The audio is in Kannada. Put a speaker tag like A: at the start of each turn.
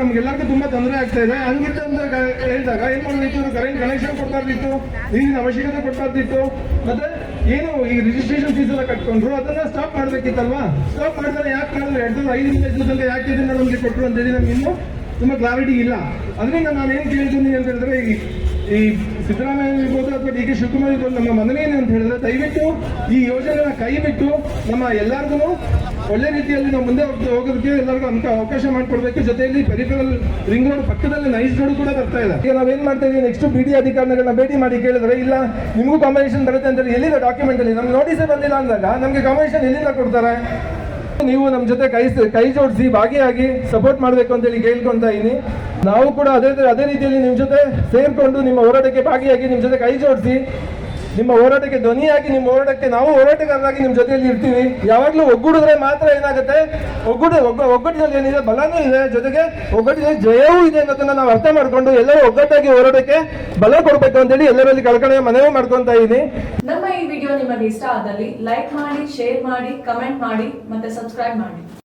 A: ನಮ್ಗೆಲ್ಲರಿಗೂ ತುಂಬಾ ತೊಂದರೆ ಆಗ್ತಾ ಇದೆ. ಹಂಗಿತ್ತು ಅಂತ ಹೇಳಿದಾಗ ಏನ್ ಮಾಡಿತ್ತು ಕರೆಂಟ್ ಕನೆಕ್ಷನ್ ಕೊಡ್ತಾ ಇರ್ತಿತ್ತು ನೀರಿನ ಅವಶ್ಯಕತೆ ಕೊಡ್ತಾ ಇರ್ತಿತ್ತು ಮತ್ತೆ ಏನು ಈ ರಿಜಿಸ್ಟ್ರೇಷನ್ ಫೀಸ್ ಎಲ್ಲ ಕಟ್ಕೊಂಡ್ರು, ಅದನ್ನ ಸ್ಟಾಪ್ ಮಾಡ್ಬೇಕಿತ್ತಲ್ವಾ? ಸ್ಟಾಪ್ ಮಾಡಿದ್ರೆ ಯಾಕೆ ಮಾಡಿದ್ರೆ ಎರಡು ಸಾವಿರದ ಐದರಿಂದ ಇದ್ದು ತನಕ ಯಾಕೆ ಇದನ್ನ ನಮ್ಗೆ ಕೊಟ್ಟರು ಅಂತ ಹೇಳಿ ನಮ್ಗೆ ಇನ್ನೂ ತುಂಬಾ ಕ್ಲಾರಿಟಿ ಇಲ್ಲ. ಅದರಿಂದ ನಾನು ಏನ್ ಕೇಳ್ತೀನಿ ಅಂತ ಹೇಳಿದ್ರೆ ಈ ಸಿದ್ದರಾಮಯ್ಯ ಇರ್ಬೋದು ಅಥವಾ ಡಿ ಕೆ ಶಿವಕುಮಾರ್ ಇರ್ಬೋದು ನಮ್ಮ ಮನವಿ ಅಂತ ಹೇಳಿದ್ರೆ ದಯವಿಟ್ಟು ಈ ಯೋಜನೆಗಳ ಕೈ ಬಿಟ್ಟು ನಮ್ಮ ಎಲ್ಲರಿಗೂ ಒಳ್ಳೆ ರೀತಿಯಲ್ಲಿ ನಾವು ಮುಂದೆ ಹೋಗ್- ಹೋಗೋದಕ್ಕೆ ಎಲ್ಲರಿಗೂ ಅಂತ ಅವಕಾಶ ಮಾಡಿಕೊಡ್ಬೇಕು. ಜೊತೆಯಲ್ಲಿ ಪೆರಿಫರಲ್ ರಿಂಗ್ ರೋಡ್ ಪಕ್ಕದಲ್ಲಿ ನೈಸ್ ರೋಡ್ ಕೂಡ ಬರ್ತಾ ಇದೆ. ಈಗ ನಾವೇನ್ ಮಾಡ್ತಾ ಇದೀವಿ? ನೆಕ್ಸ್ಟ್ ಬಿ ಡಿ ಅಧಿಕಾರಿಗಳನ್ನ ಭೇಟಿ ಮಾಡಿ ಕೇಳಿದ್ರೆ, ಇಲ್ಲ, ನಿಮಗೂ ಕಾಂಬಿನೇಷನ್ ಬರುತ್ತೆ ಅಂತ ಹೇಳಿ ಎಲ್ಲಿದೆ ಡಾಕ್ಯುಮೆಂಟ್ ಅಲ್ಲಿ, ನಮ್ಗೆ ನೋಟಿಸೇ ಬಂದಿಲ್ಲ ಅಂದಾಗ ನಮಗೆ ಕಾಂಬಿನೇಷನ್ ಎಲ್ಲಿಂದ ಕೊಡ್ತಾರೆ? ನೀವು ನಮ್ಮ ಜೊತೆ ಕೈ ಕೈ ಜೋಡಿಸಿ, ಭಾಗಿಯಾಗಿ ಸಪೋರ್ಟ್ ಮಾಡಬೇಕು ಅಂತ ಹೇಳಿ ಇದ್ದೀನಿ ನಾವು ಕೂಡ ಅದೇ ಅದೇ ರೀತಿಯಲ್ಲಿ ನಿಮ್ಮ ಜೊತೆ ಸೇರ್ಕೊಂಡು ನಿಮ್ಮ ಹೋರಾಟಕ್ಕೆ ಭಾಗಿಯಾಗಿ ನಿಮ್ಮ ಜೊತೆ ಕೈ ಜೋಡಿಸಿ, ನಿಮ್ಮ ಹೋರಾಟಕ್ಕೆ ಧ್ವನಿಯಾಗಿ ನಿಮ್ಮ ಹೋರಾಟಕ್ಕೆ ನಾವು ಹೋರಾಟಗಾರರಾಗಿ ನಿಮ್ಮ ಜೊತೆಯಲ್ಲಿ ಇರ್ತೀವಿ. ಯಾವಾಗಲೂ ಒಗ್ಗೂಡಿದ್ರೆ ಮಾತ್ರ ಏನಾಗುತ್ತೆ? ಒಗ್ಗೂಡ ಒಗ್ಗ ಒಗ್ಗಟ್ಟಿನಲ್ಲಿ ಏನಿದೆ? ಬಲನೂ ಇದೆ. ಜೊತೆಗೆ ಒಗ್ಗಟ್ಟಿನಲ್ಲಿ ಜಯವೂ ಇದೆ ಅನ್ನೋದನ್ನ ನಾವು ಅರ್ಥ ಮಾಡ್ಕೊಂಡು ಎಲ್ಲರೂ ಒಗ್ಗಟ್ಟಾಗಿ ಹೋರಾಟಕ್ಕೆ ಬಲ ಕೊಡಬೇಕು ಅಂತೇಳಿ ಎಲ್ಲರಲ್ಲಿ ಕಳ್ಕಣೆ ಮನವಿ ಮಾಡ್ಕೊಂತ ಇದ್ದೀನಿ
B: ನಮ್ಮ ಈ ವಿಡಿಯೋ ನಿಮಗೆ ಇಷ್ಟ ಆದಲ್ಲಿ ಲೈಕ್ ಮಾಡಿ, ಶೇರ್ ಮಾಡಿ, ಕಮೆಂಟ್ ಮಾಡಿ ಮತ್ತೆ ಸಬ್ಸ್ಕ್ರೈಬ್ ಮಾಡಿ.